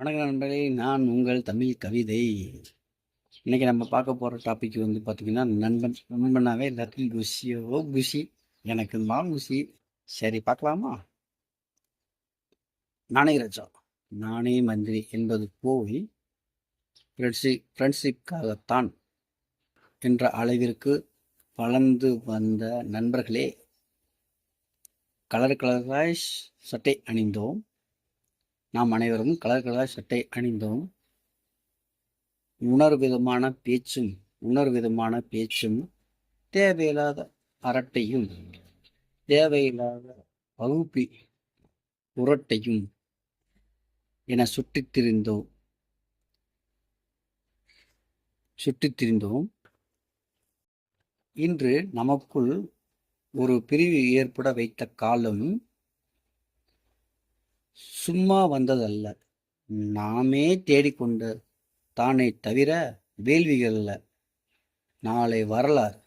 வணக்கம் நண்பர்களே நான் உங்கள் தமிழ் கவிதை. இன்னைக்கு நம்ம பார்க்க போகிற டாபிக் வந்து பார்த்திங்கன்னா நண்பன் நண்பனாவே எல்லாத்துக்கும் குஷியோ குஷி. எனக்கு மாம் குஷி. சரி பார்க்கலாமா? நானே ராஜா. நானே மந்திரி என்பது போய் ஃப்ரெண்ட்ஷிப் ஃப்ரெண்ட்ஷிப்காகத்தான் என்ற அளவிற்கு வளர்ந்து வந்த நண்பர்களே கலர் கலராய் சட்டை அணிந்தோம். நாம் அனைவரும் கலர் கலர் சட்டை அணிந்தோம். உணர்விதமான பேச்சும் உணர்விதமான பேச்சும் தேவையில்லாத அரட்டையும் தேவையில்லாத வகுப்பி உரட்டையும் என சுற்றித் திரிந்தோம் சுற்றித் திரிந்தோம். இன்று நமக்குள் ஒரு பிரிவு ஏற்பட வைத்த காலம் சும்மா வந்ததல்ல. நாமே தேடிக்கொண்ட தானே தவிர வேள்விகள் அல்ல. நாளை வரலாறு.